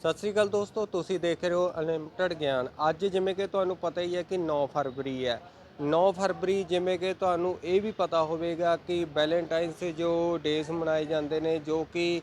ਸਤਿ ਸ੍ਰੀ ਅਕਾਲ ਦੋਸਤੋ, ਤੁਸੀਂ ਦੇਖ ਰਹੇ ਹੋ ਅਨਲਿਮਟਿਡ ਗਿਆਨ। ਅੱਜ ਜਿਵੇਂ ਕਿ ਤੁਹਾਨੂੰ ਪਤਾ ਹੀ ਹੈ ਕਿ 9 ਫਰਵਰੀ ਹੈ। 9 ਫਰਵਰੀ ਜਿਵੇਂ ਕਿ ਤੁਹਾਨੂੰ ਇਹ ਵੀ ਪਤਾ ਹੋਵੇਗਾ ਕਿ ਵੈਲੈਂਟਾਈਨਸ ਜੋ ਡੇਜ਼ ਮਨਾਏ ਜਾਂਦੇ ਨੇ, ਜੋ ਕਿ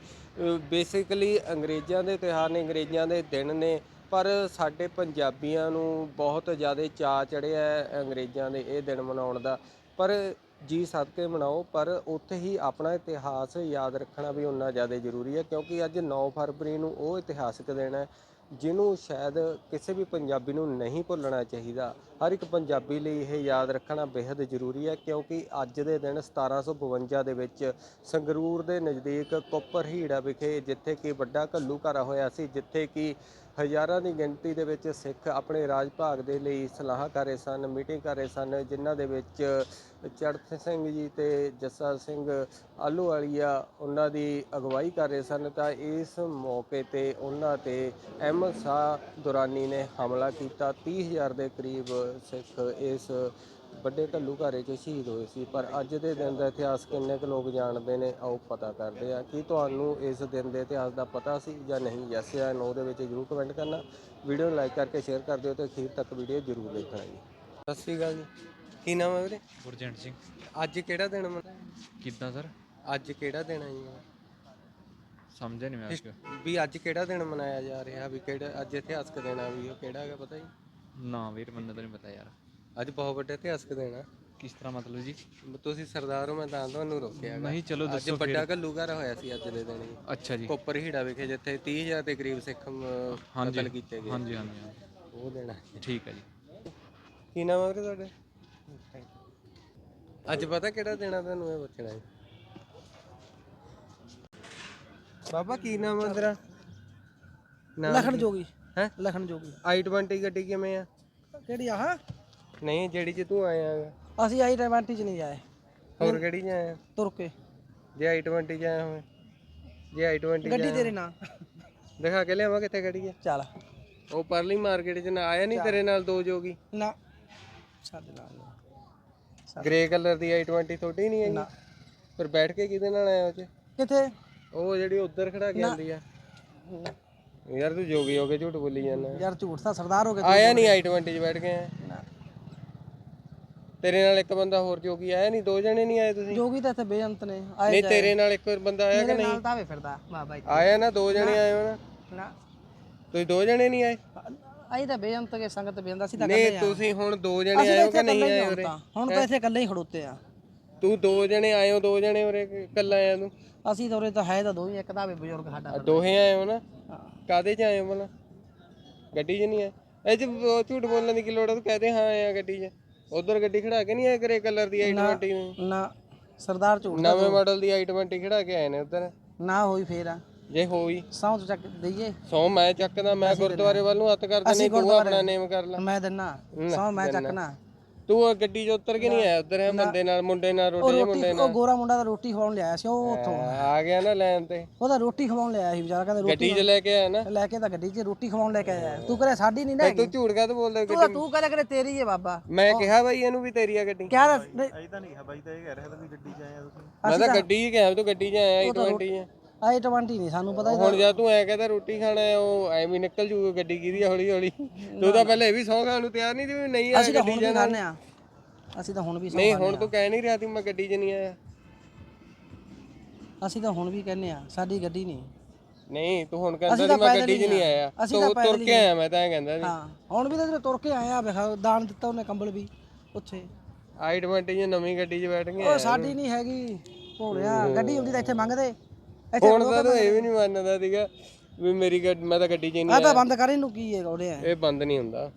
ਬੇਸਿਕਲੀ ਅੰਗਰੇਜ਼ਾਂ ਦੇ ਤਿਉਹਾਰ ਨੇ, ਅੰਗਰੇਜ਼ਾਂ ਦੇ ਦਿਨ ਨੇ, ਪਰ ਸਾਡੇ ਪੰਜਾਬੀਆਂ ਨੂੰ ਬਹੁਤ ਜ਼ਿਆਦਾ ਚਾਅ ਚੜਿਆ ਅੰਗਰੇਜ਼ਾਂ ਦੇ ਇਹ ਦਿਨ ਮਨਾਉਣ ਦਾ। ਪਰ ਜੀ ਸਦਕੇ ਮਨਾਓ, ਪਰ ਉੱਥੇ ਹੀ ਆਪਣਾ ਇਤਿਹਾਸ ਯਾਦ ਰੱਖਣਾ ਵੀ ਉਨਾ ਜ਼ਿਆਦਾ ਜ਼ਰੂਰੀ ਹੈ, ਕਿਉਂਕਿ ਅੱਜ 9 ਫਰਵਰੀ ਨੂੰ ਉਹ ਇਤਿਹਾਸਕ ਦਿਨ ਹੈ, ਜਿਹਨੂੰ ਸ਼ਾਇਦ ਕਿਸੇ ਵੀ ਪੰਜਾਬੀ ਨੂੰ ਨਹੀਂ ਭੁੱਲਣਾ ਚਾਹੀਦਾ। ਹਰ ਇੱਕ ਪੰਜਾਬੀ ਲਈ ਇਹ ਯਾਦ ਰੱਖਣਾ ਬੇहद ਜ਼ਰੂਰੀ ਹੈ, ਕਿਉਂਕਿ ਅੱਜ ਦੇ ਦਿਨ 1752 ਦੇ ਵਿੱਚ ਸੰਗਰੂਰ ਦੇ ਨਜ਼ਦੀਕ ਕੋਪਰ ਹੀੜਾ ਵਿਖੇ, ਜਿੱਥੇ ਕਿ ਵੱਡਾ ਘੱਲੂਘਾਰਾ ਹੋਇਆ ਸੀ, ਜਿੱਥੇ ਕਿ ਹਜ਼ਾਰਾਂ ਦੀ ਗਿਣਤੀ ਦੇ ਵਿੱਚ ਸਿੱਖ ਆਪਣੇ ਰਾਜ ਭਾਗ ਦੇ ਲਈ ਸਲਾਹ ਕਰ ਰਹੇ ਸਨ, ਮੀਟਿੰਗ ਕਰ ਰਹੇ ਸਨ, ਜਿਨ੍ਹਾਂ ਦੇ ਵਿੱਚ ਚੜਥ ਸਿੰਘ ਜੀ ਤੇ ਜੱਸਾ ਸਿੰਘ ਆਲੂ ਵਾਲੀਆ ਉਹਨਾਂ ਦੀ ਅਗਵਾਈ ਕਰ ਰਹੇ ਸਨ ਤਾਂ ਇਸ ਮੌਕੇ ਤੇ ਉਹਨਾਂ ਤੇ ਅਹਿਮਦ ਸ਼ਾਹ ਦੁਰਾਨੀ ਨੇ ਹਮਲਾ ਕੀਤਾ। 30000 ਦੇ ਕਰੀਬ ਸਿੱਖ ਇਸ ਵੱਡੇ ਘੱਲੂਘਾਰੇ 'ਚ ਸ਼ਹੀਦ ਹੋਏ ਸੀ। ਪਰ ਅੱਜ ਦੇ ਦਿਨ ਦਾ ਇਤਿਹਾਸ ਕਿੰਨੇ ਕੁ ਲੋਕ ਜਾਣਦੇ ਨੇ, ਆਓ ਪਤਾ ਕਰਦੇ ਆ ਕੀ ਤੁਹਾਨੂੰ ਇਸ ਦਿਨ ਦੇ ਇਤਿਹਾਸ ਦਾ ਪਤਾ ਸੀ ਜਾਂ ਨਹੀਂ? ਯੈਸ ਜਾਂ ਨੋ ਦੇ ਵਿੱਚ ਜਰੂਰ ਕਮੈਂਟ ਕਰਨਾ। ਵੀਡੀਓ ਨੂੰ ਲਾਈਕ ਕਰਕੇ ਸ਼ੇਅਰ ਕਰ ਦਿਓ ਤੇ ਅਖੀਰ ਤੱਕ ਵੀਡੀਓ ਜਰੂਰ ਦੇਖਣਾ ਜੀ। ਸਤਿ ਸ਼੍ਰੀ ਅਕਾਲ ਜੀ। ਕੀ ਨਾਮ ਹੈ ਵੀਰੇ? ਗੁਰਜੰਟ ਸਿੰਘ। ਅੱਜ ਕਿਹੜਾ ਦਿਨ ਮਨਾ ਕਿੱਦਾਂ ਸਰ? ਅੱਜ ਕਿਹੜਾ ਦਿਨ ਹੈ ਜੀ? ਸਮਝਿਆ ਨਹੀਂ ਮੈਂ ਉਸ ਵੀ ਅੱਜ ਕਿਹੜਾ ਦਿਨ ਮਨਾਇਆ ਜਾ ਰਿਹਾ ਵੀ ਕਿਹੜਾ ਅੱਜ ਇਤਿਹਾਸਕ ਦਿਨ ਆ ਵੀ ਉਹ ਕਿਹੜਾ ਹੈਗਾ ਪਤਾ ਜੀ? ਨਾ ਵੀਰ ਮੈਨੂੰ ਤਾਂ ਨਹੀਂ ਪਤਾ ਯਾਰ। ਅੱਜ ਬਹੁਤ ਵੱਡਾ ਇਤਿਹਾਸਕ ਦਿਨ ਆ। ਕਿਸ ਤਰ੍ਹਾਂ ਮਤਲਬ ਜੀ? ਤੁਸੀਂ ਸਰਦਾਰ ਹੋ ਮੈਂ ਤਾਂ ਤੁਹਾਨੂੰ ਰੋਕਿਆ ਹੈਗਾ। ਨਹੀਂ ਚਲੋ ਅੱਜ ਦੱਸੋ ਵੱਡਾ ਘੱਲੂਘਾਰਾ ਹੋਇਆ ਸੀ ਅੱਜ ਦੇ ਦਿਨ ਜੀ। ਅੱਛਾ ਜੀ। ਕੋਪਰ ਹੀੜਾ ਵਿਖੇ ਜਿੱਥੇ 30000 ਦੇ ਕਰੀਬ ਸਿੱਖ ਮ, ਹਾਂਜੀ। ਕਤਲ ਕੀਤੇ ਗਏ। ਹਾਂਜੀ ਹਾਂਜੀ ਹਾਂਜੀ। ਉਹ ਦਿਨ ਆ। ਠੀਕ ਹੈ ਜੀ। ਕੀ ਨਾਮ ਹੈ ਵੀਰੇ ਤੁਹਾਡੇ? ਅੱਜ ਪਤਾ ਕਿਹੜਾ ਆ ਤੁਹਾਨੂੰ ਇਹ ਪੁੱਛਣਾ ਹੈ ਬਾਬਾ ਕੀ ਨਾਮ ਹੈ ਤੇਰਾ? ਲਖਣ ਜੋਗੀ। ਹੈ? ਲਖਣ ਜੋਗੀ। I20 ਗੱਡੀ ਕਿਵੇਂ ਆ? ਕਿਹੜੀ ਆਹ ਨਹੀਂ ਜਿਹੜੀ ਚ ਤੂੰ ਆਇਆ ਹੈਗਾ। ਅਸੀਂ ਆਈ ਟਵੈਂਟੀ ਚ ਨਹੀਂ ਆਏ। ਹੋਰ ਕਿਹੜੀ ਚ ਆਇਆ? ਤੁਰ ਕੇ। ਜੇ i20 ਚ ਆਇਆ ਹੋਵੇ। ਜੇ i20 ਚ ਗੱਡੀ ਤੇਰੇ ਨਾਲ। ਦਿਖਾ ਕੇ ਲਿਆਵਾਂ ਕਿੱਥੇ ਗੱਡੀ ਆ? ਚੱਲ। ਉਹ ਪਰਲੀ ਮਾਰਕੀਟ ਚ ਨਾ ਆਇਆ ਨਹੀਂ ਤੇਰੇ ਨਾਲ ਦੋ ਜੋਗੀ? ਨਾ। ਸਾਡੇ ਨਾਲ। ਗ੍ਰੇ ਕਲਰ ਦੀ i20 ਤੁਹਾਡੀ ਨਹੀਂ ਹੈਗੀ? ਫਿਰ ਬੈਠ ਕੇ ਕਿਹਦੇ ਨਾਲ ਆਇਆ ਉਹ ਚ? ਕਿੱਥੇ? ਉਹ ਜਿਹੜੀ ਉੱਧਰ ਖੜਾ ਕੇ ਆਂਦੀ ਆ। ਯਾਰ ਤੂੰ ਜੋਗੀ ਹੋ ਕੇ ਝੂਠ ਬੋਲੀ ਜਾਂਦਾ। ਯਾਰ ਝੂਠ ਤਾਂ ਸਰਦਾਰ ਹੋ ਗਏ ਆਇਆ ਨਹੀਂ i20 ਚ ਬੈਠ ਕੇ ਆਇਆ। ਨਾ। ਤੇਰੇ ਨਾਲ ਇੱਕ ਬੰਦਾ ਹੋਰ ਜੋਗੀ ਆਇਆ ਨਹੀਂ? ਦੋ ਜਣੇ ਨਹੀਂ ਆਏ ਤੁਸੀਂ? ਜੋਗੀ ਤਾਂ ਇੱਥੇ ਬੇਅੰਤ ਨੇ। ਆਏ ਨਹੀਂ ਤੇਰੇ ਨਾਲ ਇੱਕ ਹੋਰ ਬੰਦਾ ਆਇਆ ਕਿ ਮੇਰੇ ਨਹੀਂ? ਨਾਲ ਤਾਂ ਵੇ ਫਿਰਦਾ। ਬਾਬਾ ਇੱਥੇ ਆਇਆ ਨਾ ਦੋ ਜਣੇ ਆਏ ਹੋ ਨਾ। ਨਾ ਤੁਸੀਂ ਦੋ ਜਣੇ ਨਹੀਂ ਆਏ? ਆਈ ਤਾਂ ਬੇਅੰਤ ਕੇ ਸੰਗਤ ਬੇਅੰਤ ਅਸੀਂ ਤਾਂ ਨਹੀਂ ਇਕੱਲੇ ਆ। ਤੁਸੀਂ ਹੁਣ ਦੋ ਜਣੇ ਅਸੀਂ ਆਏ ਤਾਂ ਹੋ ਇੱਥੇ ਕਿ ਨਹੀਂ ਇਕੱਲੇ ਹੀ ਆਏ ਹੁਣ ਉਰੇ? ਤਾਂ ਹੁਣ ਤਾਂ ਇੱਥੇ ਇਕੱਲੇ ਹੀ ਖੜੋਤੇ ਆ। ਤੂੰ ਦੋ ਜਣੇ ਆਏ ਹੋ ਦੋ ਜਣੇ ਉਰੇ ਇਕੱਲਾ ਆਇਆ ਤੂੰ? ਅਸੀਂ ਤਾਂ ਉਰੇ ਤਾਂ ਹੈ ਤਾਂ ਦੋ ਹੀ ਇੱਕ ਦਾ ਵੀ ਬਜ਼ੁਰਗ ਸਾਡਾ ਆ ਦੋਹੇ ਆਏ ਹੋ ਨਾ। ਕਾਦੇ ਚ ਆਏ ਹੋ ਭਲਾ? ਗੱਡੀ 'ਚ ਨਹੀਂ ਆਏ? ਇਹ 'ਚ ਉਹ ਝੂਠ ਬੋਲਣ ਦੀ ਕੀ ਲੋੜ ਆ? ਤੂੰ ਕਹਦੇ ਹਾਂ ਆਇਆ ਗੱਡੀ 'ਚ। ਉਧਰ ਗੱਡੀ ਖੜਾ ਕੇ ਨਹੀਂ ਆਏ ਗ੍ਰੇ ਕਲਰ ਦੀ i20 ਨੂੰ? ਨਾ ਸਰਦਾਰ ਝੂਠ ਨਵੇਂ ਮਾਡਲ ਦੀ i20 ਖੜਾ ਕੇ ਆਏ ਨੇ ਉਧਰ। ਨਾ ਹੋਈ ਫੇਰ। ਆ ਜੇ ਹੋਈ ਸੌਂ ਚੱਕ ਦਈਏ। ਸੌ ਮੈਂ ਚੱਕਦਾ ਮੈਂ ਗੁਰਦੁਆਰੇ ਵੱਲ ਨੂੰ ਹੱਥ ਕਰਦਾ ਨਹੀਂ ਤੂੰ ਆਪਣਾ ਨੇਮ ਕਰ ਲੈ। ਮੈਂ ਦਿੰਨਾ। ਸੌ ਮੈਂ ਚੱਕਣਾ। ਤੂੰ ਉਹ ਗੱਡੀ 'ਚ ਉਤਰ ਕੇ ਨਹੀਂ ਆਇਆ? ਉਧਰ ਹੈ ਬੰਦੇ ਨਾਲ ਮੁੰਡੇ ਨਾਲ ਉਹ ਰੋਟੀ ਰੋਟੀ ਉਹ ਗੋਰਾ ਮੁੰਡਾ ਤਾਂ ਰੋਟੀ ਖਵਾਉਣ ਲਿਆਇਆ ਸੀ ਉਹ ਉੱਥੋਂ। ਆ ਗਿਆ ਨਾ ਲੈਣ ਤੇ। ਉਹਦਾ ਰੋਟੀ ਖਵਾਉਣ ਲਿਆਇਆ ਸੀ ਵਿਚਾਰਾ ਕਹਿੰਦਾ ਗੱਡੀ 'ਚ ਲੈ ਕੇ ਆਇਆ ਨਾ। ਲੈ ਕੇ ਤਾਂ ਗੱਡੀ 'ਚ ਰੋਟੀ ਖਵਾਉਣ ਲੈ ਕੇ ਆਇਆ। ਤੂੰ ਕਰੇ ਸਾਡੀ ਨਹੀਂ ਨਾ ਹੈਗੀ ਤੂੰ ਝੂਠ ਕਾ ਬੋਲਦਾ ਤੂੰ ਤਾਂ ਤੂੰ ਕਰੇ ਕਰੇ ਤੇਰੀ ਹੈ ਬਾਬਾ। ਮੈਂ ਕਿਹਾ ਬਾਈ ਇਹਨੂੰ ਵੀ ਤੇਰੀ ਆ ਗੱਡੀ। ਕਿਆ ਦੱਸ ਨਹੀਂ, ਮੈਂ ਤਾਂ ਗੱਡੀ 'ਚ ਗਿਆ ਤੂੰ ਗੱਡੀ 'ਚ ਆਇਆ i20 'ਚ। ਆਈ 20 ਨਹੀਂ ਸਾਨੂੰ ਪਤਾ ਹੁਣ ਜਦ ਤੂੰ ਐ ਕਹਿੰਦਾ ਰੋਟੀ ਖਾਣਾ ਹੈ, ਉਹ ਐਵੇਂ ਨਿਕਲ ਜੂਗਾ ਗੱਡੀ ਕਿਹਦੀ ਆ ਹੌਲੀ ਹੌਲੀ ਤੂੰ ਤਾਂ ਪਹਿਲੇ ਇਹ ਵੀ ਸੌਂ ਖਾਣ ਨੂੰ ਤਿਆਰ ਨਹੀਂ ਸੀ ਵੀ ਨਹੀਂ ਆਇਆ ਅਸੀਂ ਤਾਂ ਹੁਣ ਵੀ ਖਾਂਦੇ ਆ ਅਸੀਂ ਤਾਂ ਹੁਣ ਵੀ ਸੌਂ ਨਹੀਂ ਹੁਣ ਤੂੰ ਕਹਿ ਨਹੀਂ ਰਿਹਾ ਸੀ ਮੈਂ ਗੱਡੀ 'ਚ ਨਹੀਂ ਆਇਆ। ਅਸੀਂ ਤਾਂ ਹੁਣ ਵੀ ਕਹਿੰਦੇ ਆ ਸਾਡੀ ਗੱਡੀ ਨਹੀਂ। ਨਹੀਂ ਤੂੰ ਹੁਣ ਕਹਿੰਦਾ ਸੀ ਤਾਂ ਮੈਂ ਗੱਡੀ 'ਚ ਨਹੀਂ। ਆਇਆ। ਅਸੀਂ ਤੂੰ ਤਾਂ ਤੁਰ ਕੇ ਆਇਆ ਮੈਂ ਤਾਂ ਐਂ ਕਹਿੰਦਾ ਸੀ। ਹਾਂ ਹੁਣ ਵੀ ਤਾਂ ਜਦੋਂ ਤੁਰ ਕੇ ਆਏ ਆ ਵੇਖ ਦਾਨ ਦਿੱਤਾ ਉਹਨੇ ਕੰਬਲ ਵੀ ਉੱਥੇ। I20 'ਚ ਨਵੀਂ ਗੱਡੀ 'ਚ ਬੈਠ ਗਏ। ਉਹ ਸਾਡੀ ਨਹੀਂ ਹੈਗੀ ਭੋਲਿਆ ਗੱਡੀ ਹੁੰਦੀ ਤਾਂ ਇੱਥੇ ਮੰਗਦੇ। ਹੁਣ ਤਾਂ ਇਹ ਵੀ ਨਹੀਂ ਮੰਨਦਾ ਸੀਗਾ ਵੀ ਮੇਰੀ ਗੱਡੀ ਮੈਂ ਤਾਂ ਗੱਡੀ 'ਚ ਹੀ ਨਹੀਂ ਆ ਤਾਂ ਬੰਦ ਕਰ ਇਹਨੂੰ ਕੀ ਹੈ ਆ ਇਹ ਬੰਦ ਨਹੀਂ ਹੁੰਦਾ।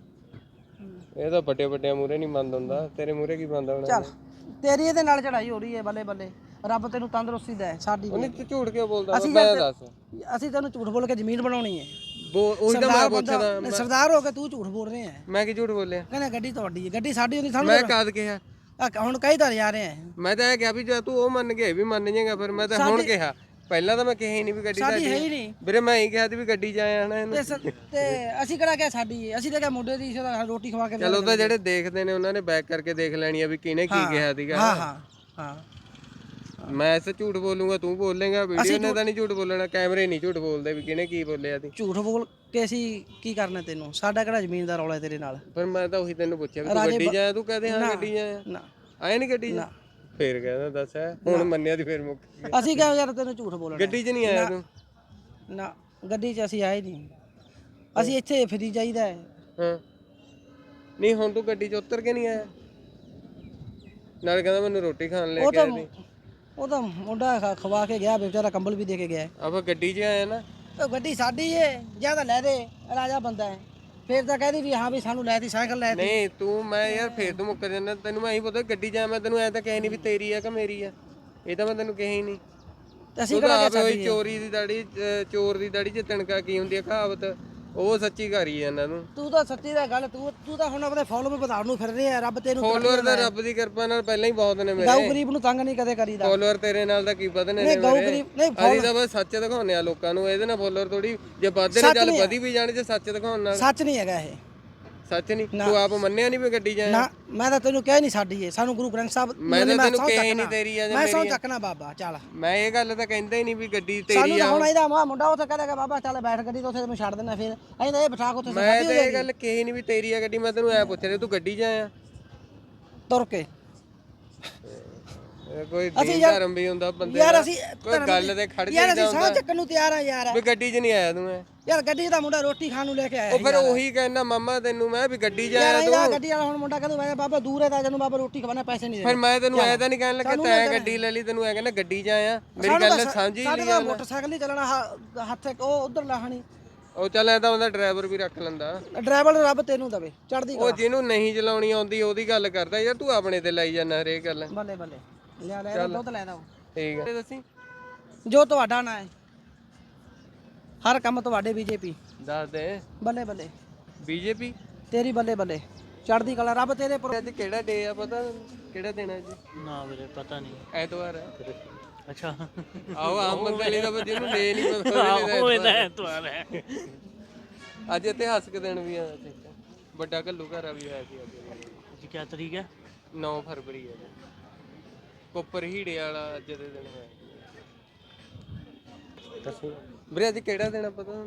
ਇਹ ਤਾਂ ਵੱਡੇ ਵੱਡੇ ਮੂਰੇ ਨਹੀਂ ਬੰਦ ਹੁੰਦਾ। ਤੇਰੇ ਮੂਰੇ ਕੀ ਬੰਦ ਹੋਣਾ ਚੱਲ ਤੇਰੀ ਇਹਦੇ ਨਾਲ ਚੜਾਈ ਹੋ ਰਹੀ ਹੈ ਬੱਲੇ ਬੱਲੇ। ਰੱਬ ਤੈਨੂੰ ਤੰਦਰੁਸਤੀ ਦੇ ਸਾਡੀ ਨਹੀਂ। ਉਹਨੇ ਤੂੰ ਝੂਠ ਕਿਉਂ ਬੋਲਦਾ? ਅਸੀਂ ਮੈਂ ਦੱਸ। ਅਸੀਂ ਤੈਨੂੰ ਝੂਠ ਬੋਲ ਕੇ ਜ਼ਮੀਨ ਬਣਾਉਣੀ ਹੈ। ਉਹੀ ਤਾਂ ਮੈਂ ਪੁੱਛਦਾ ਸਰਦਾਰ ਹੋ ਕੇ ਤੂੰ ਝੂਠ ਬੋਲ ਰਹੇ ਹੈ। ਮੈਂ ਕੀ ਝੂਠ ਬੋਲਿਆ? ਕਹਿੰਦਾ ਗੱਡੀ ਤੁਹਾਡੀ ਹੈ ਗੱਡੀ ਸਾਡੀ ਹੁੰਦੀ ਸਾਨੂੰ ਮੈਂ ਕਦ ਕਿਹਾ? ਆ ਹੁਣ ਕਈ ਤਾਂ ਜਾ ਰਹੇ ਮੈਂ ਤਾਂ ਇਹ ਕਿਹਾ ਵੀ ਜੇ ਤੂੰ ਉਹ ਮੰਨ ਗਿਆ ਇਹ ਵੀ ਮੰਨ ਜਾਏਗਾ ਫਿਰ ਮੈਂ ਤਾਂ ਹੁਣ ਕਿਹਾ। ਪਹਿਲਾਂ ਤਾਂ ਮੈਂ ਕਿਹਾ ਹੀ ਨਹੀਂ ਵੀ ਗੱਡੀ ਸਾਡੀ ਸਾਡੀ। ਹੈ ਹੀ ਨਹੀਂ। ਵੀਰੇ ਮੈਂ ਹੀ ਕਿਹਾ ਸੀ ਵੀ ਗੱਡੀ 'ਚ ਆਇਆ ਹਨਾ ਇਹਨੂੰ। ਤੇ ਸ- ਤੇ ਅਸੀਂ ਕਿਹੜਾ ਕਿਹਾ ਸਾਡੀ? ਹੈ ਅਸੀਂ ਤਾਂ ਕਿਹਾ ਮੁੰਡੇ ਦੀ ਸੀ ਉਹਦਾ ਰੋਟੀ ਖਵਾ ਕੇ ਚਲੋ ਤਾਂ ਜਿਹੜੇ ਦੇਖਦੇ ਨੇ ਉਹਨਾਂ ਨੇ ਬੈਕ ਕਰਕੇ ਦੇਖ ਲੈਣੀ ਆ ਵੀ ਕਿਹਨੇ ਕੀ ਕਿਹਾ ਸੀਗਾ। ਹਾਂ ਹਾਂ ਹਾਂ। ਮੈਂ ਐਸੇ ਝੂਠ ਬੋਲੂੰਗਾ ਤੂੰ ਬੋਲੇਗਾ ਵੀਡੀਓ ਨੇ ਤਾਂ ਨਹੀਂ ਝੂਠ ਬੋਲਣਾ ਕੈਮਰੇ ਨਹੀਂ ਝੂਠ ਬੋਲਦੇ ਵੀ ਕਿਹਨੇ ਕੀ ਬੋਲਿਆ ਤੀ ਝੂਠ ਬੋਲ ਕੇ ਅਸੀਂ ਕੀ ਕਰਨਾ ਤੈਨੂੰ? ਸਾਡਾ ਕਿਹੜਾ ਜ਼ਮੀਨ ਦਾ ਰੌਲਾ ਹੈ ਤੇਰੇ ਨਾਲ? ਪਰ ਮੈਂ ਤਾਂ ਉਹੀ ਤੈਨੂੰ ਪੁੱਛਿਆ ਵੀ ਤੂੰ ਗੱਡੀ ਜਾਇਆ ਤੂੰ ਕਹਦੇ ਹਾਂ ਗੱਡੀ ਜਾਇਆ ਨਾ। ਆਏ ਨਹੀਂ ਗੱਡੀ 'ਚ ਫੇਰ ਕਹਿੰਦਾ ਦੱਸ ਐ ਹੁਣ ਮੰਨਿਆ ਦੀ ਫੇਰ ਮੁੱਕ ਗਿਆ। ਅਸੀਂ ਕਿਹਾ ਯਾਰ ਤੈਨੂੰ ਝੂਠ ਬੋਲਣਾ। ਗੱਡੀ 'ਚ ਨਹੀਂ ਆਇਆ ਤੂੰ? ਨਾ ਗੱਡੀ 'ਚ ਅਸੀਂ ਆਏ ਨਹੀਂ। ਅਸੀਂ ਇੱਥੇ ਫਰੀ ਜਾਈਦਾ ਹੈ। ਹਾਂ। ਨਹੀਂ ਹੁਣ ਤੂੰ ਗੱਡੀ 'ਚ ਉਤਰ ਕੇ ਨਹੀਂ ਆਇਆ? ਨਾਲ ਕਹਿੰਦਾ ਮੈਨੂੰ ਰੋਟੀ ਖਾਣ ਲੈ ਉਹ ਕੇ ਤਾਂ ਆਇਆ ਸੀ ਉਹ ਤਾਂ ਮੁੰਡਾ ਖ- ਖਵਾ ਕੇ ਗਿਆ ਵਿਚਾਰਾ ਕੰਬਲ ਵੀ ਦੇ ਕੇ ਗਿਆ ਹੈ। ਆਪਾਂ ਗੱਡੀ 'ਚ ਆਇਆ ਨਾ? ਉਹ ਗੱਡੀ ਸਾਡੀ ਏ ਜਾਂ ਤਾਂ ਲੈ ਦੇ ਰਾਜਾ ਬੰਦਾ ਹੈ। ਫੇਰ ਤਾਂ ਕਹਦੀ ਵੀ ਹਾਂ ਵੀ ਸਾਨੂੰ ਲੈ ਤੀ ਸਾਈਕਲ ਲੈ ਤੀ ਨਹੀਂ ਤੂੰ ਮੈਂ ਯਾਰ ਫੇਰ ਤੂੰ ਮੁੱਕਰ ਜਾਂਦਾ ਤੈਨੂੰ ਮੈਂ ਇਹੀ ਪਤਾ ਗੱਡੀ ਆਇਆ ਮੈਂ ਤੈਨੂੰ ਐ ਤਾਂ ਕਹਿ ਨਹੀਂ ਵੀ ਤੇਰੀ ਆ ਕਿ ਮੇਰੀ ਆ। ਇਹ ਤਾਂ ਮੈਂ ਤੈਨੂੰ ਕਿਹਾ ਹੀ ਨਹੀਂ। ਅਸੀਂ ਕਿਹੜਾ ਹੋਈ ਚੋਰੀ ਦੀ ਦਾੜੀ ਚੋਰ ਦੀ ਦਾੜੀ 'ਚ ਤਣਕਾ ਕੀ ਹੁੰਦੀ ਆ ਕਹਾਵਤ। ਉਹ ਸੱਚੀ ਕਰੀ ਜਾਂਦਾ ਤੂੰ ਤੂੰ ਤਾਂ ਸੱਚੀ ਦਾ ਗੱਲ ਤੂੰ ਤੂੰ ਤਾਂ ਹੁਣ ਆਪਣੇ ਫੋਲੋਅਰ ਵਧਾਉਣ ਨੂੰ ਫਿਰ ਰਿਹਾ ਰੱਬ ਤੈਨੂੰ ਫੋਲੋਅਰ ਤਾਂ ਰੱਬ ਦੀ ਕਿਰਪਾ ਨਾਲ ਪਹਿਲਾਂ ਹੀ ਬਹੁਤ ਨੇ ਮੇਰੇ। ਗਾਉ ਗਰੀਬ ਨੂੰ ਤੰਗ ਨਹੀਂ ਕਦੇ ਕਰੀਦਾ। ਫੋਲੋਅਰ ਤੇਰੇ ਨਾਲ ਤਾਂ ਕੀ ਵਧਨੇ ਨੇ ਨਹੀਂ ਗਾਉ ਮੇਰੇ। ਗਰੀਬ ਨਹੀਂ ਅਸੀਂ ਤਾਂ ਬਸ ਸੱਚ ਦਿਖਾਉਂਦੇ ਆ ਲੋਕਾਂ ਨੂੰ ਇਹਦੇ ਨਾਲ ਫੋਲੋਅਰ ਥੋੜੀ ਜੇ ਵੱਧਦੇ ਨੇ ਚੱਲ ਵਧੀ ਵੀ ਜਾਣ ਜੇ ਸੱਚ ਦਿਖਾਉਣ ਨਾਲ। ਸੱਚ ਨਹੀਂ ਹੈਗਾ ਇਹ। ਸੱਚ ਨਹੀਂ? ਤੂੰ ਆਪ ਮੰਨਿਆ ਨਹੀਂ ਵੀ ਗੱਡੀ ਜਾਏ ਨਾ ਮੈਂ ਤਾਂ ਤੈਨੂੰ ਕਹਿ ਨਹੀਂ ਸਾਡੀ ਏ ਸਾਨੂੰ ਗੁਰੂ ਗ੍ਰੰਥ ਸਾਹਿਬ ਮੈਂ ਤਾਂ ਤੈਨੂੰ ਕਿਹਾ। ਨਹੀਂ ਤੇਰੀ ਆ ਜਾਂ ਮੈਂ ਸੌ। ਚੱਕਣਾ ਬਾਬਾ ਚੱਲ। ਮੈਂ ਇਹ ਗੱਲ ਤਾਂ ਕਹਿੰਦਾ ਹੀ ਨਹੀਂ ਵੀ ਗੱਡੀ ਸਾਨੂੰ ਤੇਰੀ ਆ। ਹੁਣ ਇਹਦਾ ਮਾ ਮੁੰਡਾ ਉੱਥੇ ਕਹੇਗਾ ਬਾਬਾ ਚੱਲ ਬੈਠ ਗੱਡੀ ਤੋਂ ਉੱਥੇ ਤੈਨੂੰ ਛੱਡ ਦੇਣਾ ਫਿਰ। ਅਸੀਂ ਤਾਂ ਇਹ ਬਿਠਾ ਕੇ ਉੱਥੇ ਮੈਂ ਤਾਂ ਇਹ ਗੱਲ ਕਹੀ ਨਹੀਂ ਵੀ ਤੇਰੀ ਆ ਗੱਡੀ ਮੈਂ ਤੈਨੂੰ ਐ ਪੁੱਛ ਰਿਹਾ ਤੂੰ ਗੱਡੀ 'ਚ ਆਇਆ? ਤੁਰ ਕੇ। ਕੋਈ ਦੀਨ ਧਰਮ ਵੀ ਹੁੰਦਾ ਬੰਦੇ ਯਾਰ ਦਾ। ਅਸੀਂ ਕੋਈ ਗੱਲ ਤੇ ਖੜ ਯਾਰ ਜਾਈਦਾ ਅਸੀਂ ਸਾਹ ਚੱਕਣ ਨੂੰ ਤਿਆਰ ਆ ਯਾਰ। ਵੀ ਗੱਡੀ 'ਚ ਨਹੀਂ ਆਇਆ ਤੂੰ ਐ ਯਾਰ ਗੱਡੀ ਦਾ ਮੁੰਡਾ ਰੋਟੀ ਖਾਣ ਨੂੰ ਲੈ ਕੇ ਆਇਆ ਉਹ ਫਿਰ ਉਹੀ ਕਹਿੰਦਾ ਮਾਮਾ ਤੈਨੂੰ ਮੈਂ ਵੀ ਗੱਡੀ 'ਚ ਆਇਆ ਇਹਦਾ ਤੂੰ। ਗੱਡੀ ਵਾਲਾ ਹੁਣ ਮੁੰਡਾ ਕਹਿੰਦਾ ਮੈਂ ਬਾਬਾ ਦੂਰ ਹੈ ਤਾਂ ਜਨੂੰ ਬਾਬਾ ਰੋਟੀ ਖਵਾਣਾ ਪੈਸੇ ਨਹੀਂ ਫਿਰ ਦੇਣੇ। ਮੈਂ ਤੈਨੂੰ ਐ ਤਾਂ ਨਹੀਂ ਕਹਿਣ ਲੱਗਾ ਤੈਂ ਗੱਡੀ ਲੈ ਲਈ ਤੈਨੂੰ ਐ ਕਹਿੰਦਾ ਗੱਡੀ 'ਚ ਆਇਆ। ਮੇਰੀ ਗੱਲ ਸਮਝੀ ਸਾਡੇ ਨਹੀਂ ਦਾ ਮੋਟਰਸਾਈਕਲ ਨਹੀਂ ਚੱਲਣਾ ਹ- ਹੱਥ ਉਹ ਉਧਰ ਲਾਹਣੀ ਉਹ ਚੱਲ ਐ ਤਾਂ ਉਹਦਾ ਡਰਾਈਵਰ ਵੀ ਰੱਖ ਲੈਂਦਾ। ਡਰਾਈਵਰ ਰੱਬ ਤੈਨੂੰ ਦਵੇ ਚੜਦੀ ਉਹ ਜਿਹਨੂੰ ਨਹੀਂ ਚਲਾਉਣੀ ਆਉਂਦੀ ਉਹਦੀ ਗੱਲ ਕਰਦਾ ਯਾਰ ਤੂੰ ਆਪਣੇ ਤੇ ਲਾਈ ਜਾਂਦਾ ਹਰੇਕ ਗੱਲ। ਬੱਲੇ ਬੱਲੇ। ਲਿਆ ਲੈ ਦੁੱਧ ਲੈ ਦੋ ਠੀਕ ਹੈ ਦੱਸੀ ਜੋ ਤੁਹਾਡਾ ਨਾਂ ਹੈ ਹਰ ਕੰਮ ਤੁਹਾਡੇ ਬੀਜੇਪੀ। ਦੱਸ ਦੇ। ਬੱਲੇ ਬੱਲੇ। ਬੀਜੇਪੀ? ਤੇਰੀ ਬੱਲੇ ਬੱਲੇ। ਚੜਦੀ ਕਲਾ ਰੱਬ ਤੇਰੇ ਪਰ ਅੱਜ ਕਿਹੜਾ ਡੇ ਆ ਪਤਾ? ਕਿਹੜਾ ਦਿਨ ਅੱਜ? ਨਾ ਵੀਰੇ ਪਤਾ ਨਹੀਂ। ਐਤਵਾਰ ਹੈ ਅੱਛਾ। ਆਓ ਆਮ ਬੰਦੇ ਲਈ ਤਾਂ ਫਿਰ ਜਿਹਨੂੰ ਡੇ ਨਹੀਂ ਪਤਾ ਉਹਦੇ ਲਈ ਐਤਵਾਰ ਹੈ। ਅੱਜ ਇਤਿਹਾਸਕ ਦਿਨ ਵੀ ਆ। ਵੱਡਾ ਘੱਲੂ ਘਰਾ ਵੀ ਹੋਇਆ ਸੀ ਅੱਜ। ਅੱਜ ਕੀ ਤਰੀਕ ਹੈ? 9 ਫਰਵਰੀ ਹੈ ਕੋਪਰ ਹੀੜੇ ਵਾਲਾ ਅੱਜ ਦੇ ਦਿਨ ਹੋਇਆ। ਦੱਸੋ। ਵੀਰੇ ਅੱਜ ਕਿਹੜਾ ਦਿਨ ਆ ਪਤਾ?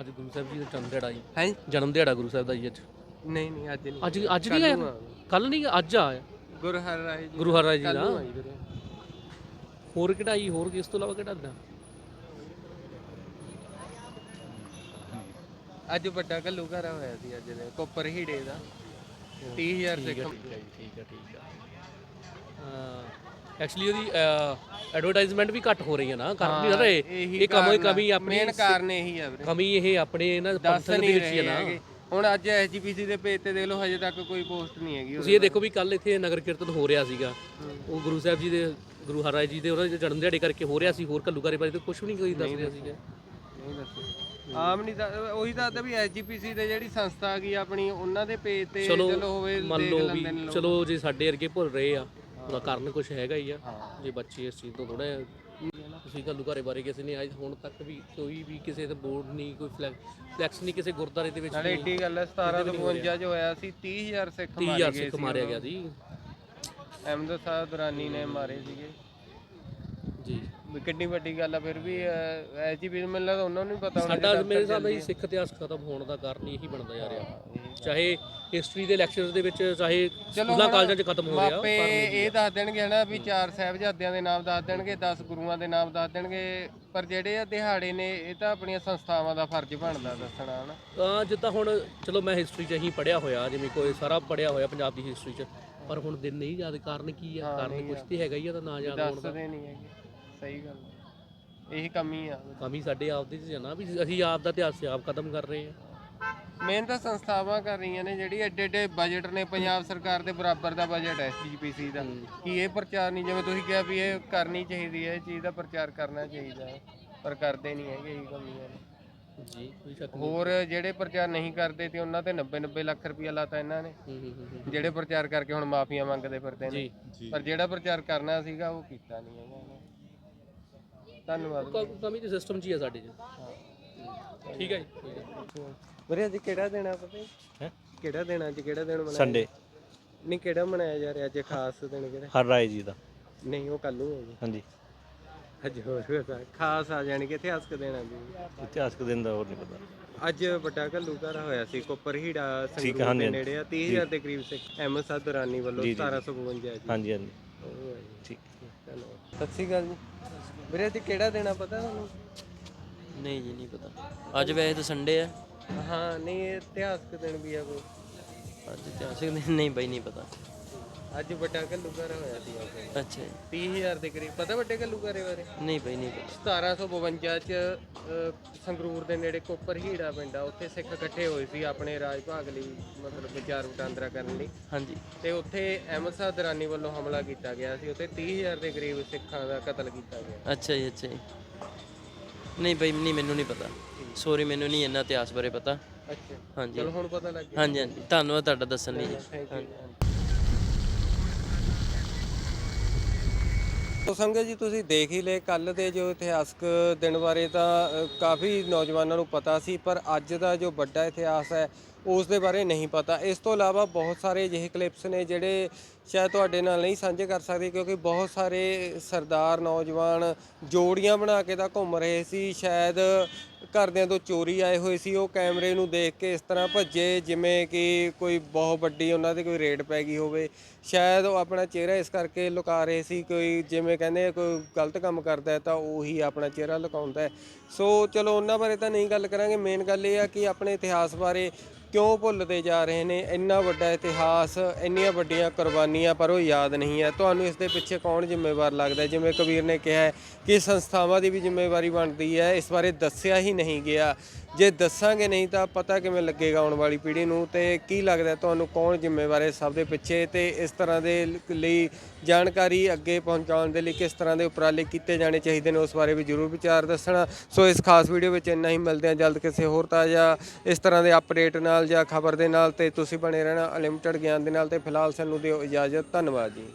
ਅੱਜ ਗੁਰੂ ਸਾਹਿਬ ਜੀ ਦਾ ਜਨਮ ਦਿਹਾੜਾ ਜੀ। ਹੈ? ਜਨਮ ਦਿਹਾੜਾ ਗੁਰੂ ਸਾਹਿਬ ਦਾ ਜੀ ਅੱਜ। ਨਹੀਂ ਨਹੀਂ ਅੱਜ ਨਹੀਂ। ਅੱਜ ਅੱਜ ਨਹੀਂ ਆਇਆ ਕੱਲ ਨਹੀਂ ਅੱਜ ਆਇਆ ਗੁਰੂ ਹਰਿਰਾਏ ਜੀ ਗੁਰੂ ਹਰਿਰਾਏ ਜੀ ਕੱਲ੍ਹ ਨੂੰ ਦਾ ਆਈ ਵੀਰੇ। ਹੋਰ ਕਿਹੜਾ ਜੀ ਹੋਰ ਇਸ ਤੋਂ ਇਲਾਵਾ ਕਿਹੜਾ ਦਿਨ ਅੱਜ ਵੱਡਾ ਘੱਲੂ ਘਰਾ ਹੋਇਆ ਸੀ ਅੱਜ ਦੇ ਕੋਪਰ ਹੀੜੇ ਦਾ। 30000 ਸਿੱਖ। ਠੀਕ ਹੈ ਠੀਕ ਹੈ ਐਕਚੁਅਲੀ ਉਹਦੀ ਐਡਵਰਟਾਈਜ਼ਮੈਂਟ ਵੀ ਘੱਟ ਹੋ ਰਹੀ ਹੈ ਨਾ ਕਰ ਨਹੀਂ ਰਹੇ ਇਹ ਕਮੀ ਕਮੀ ਆਪਣੀ ਮੇਨ ਕਾਰਨ ਇਹੀ ਆ ਵੀਰੇ। ਕਮੀ ਇਹ ਆਪਣੇ ਇਹਨਾਂ ਪੰਥਕ ਦੇ ਵਿੱਚ ਹੀ ਹੈ ਨਾ। ਹੁਣ ਅੱਜ ਐਸਜੀਪੀਸੀ ਦੇ ਪੇਜ ਤੇ ਦੇਖ ਲਓ ਹਜੇ ਤੱਕ ਕੋਈ ਪੋਸਟ ਨਹੀਂ ਹੈਗੀ ਤੁਸੀਂ ਇਹ ਦੇਖੋ ਵੀ ਕੱਲ ਇੱਥੇ ਨਗਰ ਕੀਰਤਨ ਹੋ ਰਿਹਾ ਸੀਗਾ। ਉਹ ਗੁਰੂ ਸਾਹਿਬ ਜੀ ਦੇ ਗੁਰੂ ਹਰਿਰਾਏ ਜੀ ਦੇ ਉਹਨਾਂ ਦੇ ਜਨਮ ਦਿਹਾੜੇ ਕਰਕੇ ਹੋ ਰਿਹਾ ਸੀ ਹੋਰ ਘੱਲੂਘਾਰੇ ਬਾਰੇ ਤਾਂ ਕੁਝ ਵੀ ਨਹੀਂ ਕੋਈ ਦੱਸ ਰਿਹਾ ਸੀਗਾ। ਨਹੀਂ ਆਮ ਨਹੀਂ ਤਾਂ ਉਹੀ ਦੱਸਦਾ ਵੀ ਐਸਜੀਪੀਸੀ ਦੇ ਜਿਹੜੀ ਸੰਸਥਾ ਆ ਗਈ ਆਪਣੀ ਉਹਨਾਂ ਦੇ ਪੇਜ ਤੇ ਚਲੋ ਹੋਵੇ ਮੰਨ ਦੇਖ ਲਓ ਵੀ। ਚਲੋ ਜੇ ਸਾਡੇ ਵਰਗੇ ਭੁੱਲ ਰਹੇ ਆ ਉਹਦਾ ਕਾਰਨ ਕੁਝ ਹੈਗਾ ਹੀ ਆ। ਜੇ ਬੱਚੇ ਇਸ ਚੀਜ਼ ਤੋਂ ਥੋੜਾ ਤੁਸੀਂ ਘੱਲੂ ਘਾਰੇ ਬਾਰੇ ਕਿਸੇ ਨੇ ਅੱਜ ਹੁਣ ਤੱਕ ਵੀ ਕੋਈ ਵੀ ਕਿਸੇ ਦਾ ਬੋਰਡ ਨਹੀਂ ਕੋਈ ਫਲੈਕਸ ਨਹੀਂ ਕਿਸੇ ਗੁਰਦਾਰੇ ਦੇ ਵਿੱਚ ਨਾਲੇ ਏਡੀ ਗੱਲ ਹੈ 1752 ਚ ਹੋਇਆ ਸੀ 30000 ਸਿੱਖ ਮਾਰੇ 30000 ਗਏ ਸਿੱਖ ਸੀ ਮਾਰਿਆ ਗਿਆ ਜੀ। ਅਹਿਮਦ ਸਾਹਿਬ ਦੁਰਾਨੀ ਨੇ ਮਾਰੇ ਸੀਗੇ। ਜੀ। ਕਿੰਨੀ ਵੱਡੀ ਗੱਲ ਆ ਫਿਰ ਵੀ ਐਸਜੀਪੀ ਮੈਨੂੰ ਲੱਗਦਾ ਉਹਨਾਂ ਨੂੰ ਵੀ ਪਤਾ ਹੋਣਾ ਸਾਡਾ ਮੇਰੇ ਹਿਸਾਬ ਨਾਲ ਜੀ ਸਿੱਖ ਇਤਿਹਾਸ ਖਤਮ ਹੋਣ ਦਾ ਕਾਰਨ ਇਹੀ ਬਣਦਾ ਜਾ ਰਿਹਾ। ਚਾਹੇ ਹਿਸਟਰੀ ਦੇ ਲੈਕਚਰਸ ਦੇ ਵਿੱਚ ਚਾਹੇ ਸਕੂਲਾਂ ਕਾਲਜਾਂ 'ਚ ਖਤਮ ਹੋ ਰਿਹਾ ਮਾਪੇ ਇਹ ਦੱਸ ਦੇਣਗੇ ਹਨਾ ਵੀ ਚਾਰ ਸਾਹਿਬਜ਼ਾਦਿਆਂ ਦੇ ਨਾਮ ਦੱਸ ਦੇਣਗੇ 10 ਗੁਰੂਆਂ ਦੇ ਨਾਮ ਦੱਸ ਦੇਣਗੇ ਪਰ ਜਿਹੜੇ ਆ ਦਿਹਾੜੇ ਨੇ ਇਹ ਤਾਂ ਆਪਣੀਆਂ ਸੰਸਥਾਵਾਂ ਦਾ ਫਰਜ਼ ਬਣਦਾ ਦੱਸਣਾ ਹਨਾ। ਤਾਂ ਜਿੱਦਾਂ ਹੁਣ ਚਲੋ ਮੈਂ ਹਿਸਟਰੀ 'ਚ ਹੀ ਪੜਿਆ ਹੋਇਆ ਜਿਵੇਂ ਕੋਈ ਸਾਰਾ ਪੜਿਆ ਹੋਇਆ ਪੰਜਾਬ ਦੀ ਹਿਸਟਰੀ 'ਚ ਪਰ ਹੁਣ ਦਿਨ ਨਹੀਂ ਯਾਦ ਕਾਰਨ ਕੀ ਆ? ਕਾਰਨ ਕੁਛ ਤੇ ਹੈਗਾ ਹੀ ਆ ਤਾਂ ਨਾ ਯਾਦ ਹੋਣ ਦਾ। ਦੱਸਦੇ ਨਹੀਂ ਹੈਗੇ। ਸਹੀ ਗੱਲ ਇਹੀ ਕਮੀ ਆ। ਕਮੀ ਸਾਡੇ ਆਪ ਦੀ ਚ ਨਾ ਵੀ ਅਸੀਂ ਆਪ ਦਾ ਇਤਿਹਾਸ ਆਪ ਖਤਮ ਕਰ ਰਹੇ ਹਾਂ ਮੇਨ ਤਾਂ ਸੰਸਥਾਵਾਂ ਕਰ ਰਹੀਆਂ ਨੇ ਜਿਹੜੀ ਐਡੇ ਐਡੇ ਬਜਟ ਨੇ ਪੰਜਾਬ ਸਰਕਾਰ ਦੇ ਬਰਾਬਰ ਦਾ ਬਜਟ ਹੈ ਐਸਜੀਪੀਸੀ ਦਾ। ਕੀ ਇਹ ਪ੍ਰਚਾਰ ਨਹੀਂ ਜਿਵੇਂ ਤੁਸੀਂ ਕਿਹਾ ਵੀ ਇਹ ਕਰਨੀ ਚਾਹੀਦੀ ਹੈ ਇਹ ਚੀਜ਼ ਦਾ ਪ੍ਰਚਾਰ ਕਰਨਾ ਚਾਹੀਦਾ ਹੈ ਪਰ ਕਰਦੇ ਨਹੀਂ ਹੈਗੇ ਇਹੀ ਕਮੀਆਂ ਨੇ ਜੀ ਕੋਈ ਸ਼ੱਕ ਹੋਰ ਜਿਹੜੇ ਪ੍ਰਚਾਰ ਨਹੀਂ ਕਰਦੇ ਤੇ ਉਹਨਾਂ ਤੇ 90 90 ਲੱਖ ਰੁਪਇਆ ਲਾਤਾ ਇਹਨਾਂ ਨੇ। ਨਹੀਂ ਹੂੰ, ਹੂੰ, ਹੂੰ, ਜਿਹੜੇ ਪ੍ਰਚਾਰ ਕਰਕੇ ਹੁਣ ਮਾਫੀਆਂ ਮੰਗਦੇ ਫਿਰਦੇ ਨੇ। ਜੀ। ਪਰ ਜਿਹੜਾ ਪ੍ਰਚਾਰ ਕਰਨਾ ਸੀਗਾ ਉਹ ਕੀਤਾ ਨਹੀਂ ਹੈਗਾ। ਇਹਨਾਂ ਨੇ। ਧੰਨਵਾਦ। ਕ- ਕਮੀ ਤੇ ਸਿਸਟਮ 'ਚ ਹੀ ਆ ਸਾਡੇ 'ਚ। ਠੀਕ ਹੈ ਜੀ? ਠੀਕ ਹੈ ਵੀਰੇ ਅੱਜ ਕਿਹੜਾ ਦਿਨ ਆ ਪਤਾ ਹੈ? ਕਿਹੜਾ ਦਿਨ ਅੱਜ ਕਿਹੜਾ ਦਿਨ ਮਨਾਇਆ? ਸੰਡੇ ਨਹੀਂ ਕਿਹੜਾ ਮਨਾਇਆ ਜਾ ਰਿਹਾ ਅੱਜ ਖਾਸ ਦਿਨ ਕਿਹੜਾ? ਹਰ ਰਾਏ ਜੀ ਦਾ। ਨਹੀਂ ਉਹ ਕੱਲ ਨੂੰ ਹੈ ਜੀ। ਹਾਂਜੀ। ਅੱਜ ਹੋਰ ਹੋਇਆ ਖਾਸ ਆ ਜਾਣੀ ਕਿ ਇਤਿਹਾਸਕ ਦੇਣਾ ਜੀ। ਇਤਿਹਾਸਕ ਦਿਨ ਦਾ ਹੋਰ ਨਹੀਂ ਪਤਾ। ਅੱਜ ਵੱਡਾ ਘੱਲੂ ਘਰ ਹੋਇਆ ਸੀ ਕੋਪਰ ਹੀੜਾ ਸੰਗਰੂਰ ਹਾਂਜੀ, ਦੇ ਹਾਂਜੀ। ਨੇੜੇ ਆ 30000 ਦੇ ਕਰੀਬ ਸਿੱਖ ਅਹਿਮਦ ਸਾਧ ਦੁਰਾਨੀ ਵੱਲੋਂ ਜੀ, ਜੀ, ਜੀ। 1752 ਜੀ। ਹਾਂਜੀ ਹਾਂਜੀ। ਉਹ ਹੈ ਜੀ। ਠੀਕ। ਧੰਨਵਾਦ। ਸਤਿ ਸ਼੍ਰੀ ਅਕਾਲ ਜੀ। ਵੀਰੇ ਅੱਜ ਕਿਹੜਾ ਦੇਣਾ ਪਤਾ ਤੁਹਾਨੂੰ? ਨਹੀਂ ਜੀ ਨਹੀਂ ਪਤਾ। ਅੱਜ ਵੈਸੇ ਤਾਂ ਸੰਡੇ ਹੈ ਹਾਂ ਨਹੀਂ ਇਹ ਇਤਿਹਾਸਕ ਦਿਨ ਵੀ ਆ ਕੋਈ। ਅੱਜ ਇਤਿਹਾਸਿਕ ਦਿਨ? ਨਹੀਂ ਬਈ ਨਹੀਂ ਪਤਾ। ਅੱਜ ਵੱਡਾ ਘੱਲੂ ਘਰ ਹੋਇਆ ਸੀ ਉੱਥੇ ਅੱਛਾ ਜੀ। 30000 ਦੇ ਕਰੀਬ। ਪਤਾ ਵੱਡੇ ਘੱਲੂ ਘਰੇ ਬਾਰੇ? ਨਹੀਂ ਬਈ ਨਹੀਂ ਪਤਾ। 1752 ਚ ਸੰਗਰੂਰ ਦੇ ਨੇੜੇ ਕੋਪਰ ਹੀੜਾ ਪਿੰਡ ਆ। ਉੱਥੇ ਸਿੱਖ ਇਕੱਠੇ ਹੋਏ ਸੀ ਆਪਣੇ ਰਾਜ ਭਾਗ ਲਈ ਮਤਲਬ ਵਿਚਾਰ ਵਟਾਂਦਰਾ ਕਰਨ ਲਈ। ਹਾਂਜੀ। ਤੇ ਉੱਥੇ ਅਹਿਮਦ ਸ਼ਾਹ ਦਰਾਨੀ ਵੱਲੋਂ ਹਮਲਾ ਕੀਤਾ ਗਿਆ ਸੀ। ਉੱਥੇ 30000 ਦੇ ਕਰੀਬ ਸਿੱਖਾਂ ਦਾ ਕਤਲ ਕੀਤਾ ਗਿਆ। ਅੱਛਾ ਜੀ ਅੱਛਾ ਜੀ। ਨਹੀਂ ਬਈ ਨਹੀਂ ਮੈਨੂੰ ਨਹੀਂ ਪਤਾ। ਸੋਰੀ ਮੈਨੂੰ ਨਹੀਂ ਇੰਨਾ ਇਤਿਹਾਸ ਬਾਰੇ ਪਤਾ। ਅੱਛਾ। ਹਾਂਜੀ। ਚਲੋ ਹੁਣ ਪਤਾ ਲੱਗ ਗਿਆ। ਹਾਂਜੀ ਹਾਂਜੀ। ਧੰਨਵਾਦ ਤੁਹਾਡਾ ਦੱਸਣ ਲਈ। ਜੀ ਥੈਂਕ ਯੂ ਤੋ ਸੰਗਤ ਜੀ ਤੁਸੀਂ ਦੇਖ ਹੀ ਲਏ ਕੱਲ ਦੇ ਜੋ ਇਤਿਹਾਸਕ ਦਿਨ ਬਾਰੇ ਤਾਂ ਅ, ਕਾਫੀ ਨੌਜਵਾਨਾਂ ਨੂੰ ਪਤਾ ਸੀ ਪਰ ਅੱਜ ਦਾ ਜੋ ਵੱਡਾ ਇਤਿਹਾਸ ਹੈ ਉਸ ਦੇ ਬਾਰੇ ਨਹੀਂ ਪਤਾ। ਇਸ ਤੋਂ ਇਲਾਵਾ ਬਹੁਤ ਸਾਰੇ ਅਜਿਹੇ ਕਲਿੱਪਸ ਨੇ ਜਿਹੜੇ ਸ਼ਾਇਦ ਤੁਹਾਡੇ ਨਾਲ ਨਹੀਂ ਸਾਂਝੇ ਕਰ ਸਕਦੇ ਕਿਉਂਕਿ ਬਹੁਤ ਸਾਰੇ ਸਰਦਾਰ ਨੌਜਵਾਨ ਜੋੜੀਆਂ ਬਣਾ ਕੇ ਤਾਂ ਘੁੰਮ ਰਹੇ ਸੀ। ਸ਼ਾਇਦ ਘਰਦਿਆਂ ਤੋਂ ਚੋਰੀ ਆਏ ਹੋਏ ਸੀ ਉਹ ਕੈਮਰੇ ਨੂੰ ਦੇਖ ਕੇ ਇਸ ਤਰ੍ਹਾਂ ਭੱਜੇ ਜਿਵੇਂ ਕਿ ਕੋਈ ਬਹੁਤ ਵੱਡੀ ਉਹਨਾਂ ਦੇ ਕੋਈ ਰੇਡ ਪੈ ਗਈ ਹੋਵੇ। ਸ਼ਾਇਦ ਉਹ ਆਪਣਾ ਚਿਹਰਾ ਇਸ ਕਰਕੇ ਲੁਕਾ ਰਹੇ ਸੀ ਕੋਈ ਜਿਵੇਂ ਕਹਿੰਦੇ ਆ, ਕੋਈ ਗਲਤ ਕੰਮ ਕਰਦਾ ਹੈ ਤਾਂ ਉਹੀ ਆਪਣਾ ਚਿਹਰਾ ਲੁਕਾਉਂਦਾ ਹੈ। ਸੋ ਚਲੋ ਉਹਨਾਂ ਬਾਰੇ ਤਾਂ ਨਹੀਂ ਗੱਲ ਕਰਾਂਗੇ। ਮੇਨ ਗੱਲ ਇਹ ਆ ਕਿ ਆਪਣੇ ਇਤਿਹਾਸ ਬਾਰੇ ਕਿਉਂ ਭੁੱਲਦੇ ਜਾ ਰਹੇ ਨੇ? ਇੰਨਾ ਵੱਡਾ ਇਤਿਹਾਸ, ਇੰਨੀਆਂ ਵੱਡੀਆਂ ਕੁਰਬਾਨੀਆਂ, ਪਰ ਉਹ ਯਾਦ ਨਹੀਂ ਹੈ। ਤੁਹਾਨੂੰ ਇਸ ਦੇ ਪਿੱਛੇ ਕੌਣ ਜ਼ਿੰਮੇਵਾਰ ਲੱਗਦਾ ਜਿਵੇਂ ਕਬੀਰ ਨੇ ਕਿਹਾ ਕਿ ਸੰਸਥਾਵਾਂ ਦੀ ਵੀ ਜ਼ਿੰਮੇਵਾਰੀ ਬਣਦੀ ਹੈ। ਇਸ ਬਾਰੇ ਦੱਸਿਆ ਹੀ ਨਹੀਂ ਗਿਆ। ਜੇ ਦੱਸਾਂਗੇ ਨਹੀਂ ਤਾਂ ਪਤਾ ਕਿਵੇਂ ਲੱਗੇਗਾ ਆਉਣ ਵਾਲੀ ਪੀੜ੍ਹੀ ਨੂੰ ਤੇ ਕੀ ਲੱਗਦਾ ਤੁਹਾਨੂੰ ਕੌਣ ਜ਼ਿੰਮੇਵਾਰ ਹੈ ਸਭ ਦੇ ਪਿੱਛੇ ਤੇ ਇਸ ਤਰ੍ਹਾਂ ਦੇ ਲਈ ਜਾਣਕਾਰੀ ਅੱਗੇ ਪਹੁੰਚਾਉਣ ਦੇ ਲਈ ਕਿਸ ਤਰ੍ਹਾਂ ਦੇ ਉਪਰਾਲੇ ਕੀਤੇ ਜਾਣੇ ਚਾਹੀਦੇ ਨੇ ਉਸ ਬਾਰੇ ਵੀ ਜਰੂਰ ਵਿਚਾਰ ਦੱਸਣਾ। ਸੋ ਇਸ ਖਾਸ ਵੀਡੀਓ ਵਿੱਚ ਇੰਨਾ ਹੀ, ਮਿਲਦੇ ਹਾਂ ਜਲਦ ਕਿਸੇ ਹੋਰ ਤਾਜ਼ਾ ਇਸ ਤਰ੍ਹਾਂ ਦੇ ਅਪਡੇਟ ਨਾਲ ਜਾਂ ਖਬਰ ਦੇ ਨਾਲ ਤੇ ਤੁਸੀਂ ਬਣੇ ਰਹਿਣਾ ਅਨਲਿਮਟਿਡ ਗਿਆਨ ਦੇ ਨਾਲ ਤੇ ਫਿਲਹਾਲ ਸਾਨੂੰ ਦਿਓ ਇਜਾਜ਼ਤ, ਧੰਨਵਾਦ ਜੀ।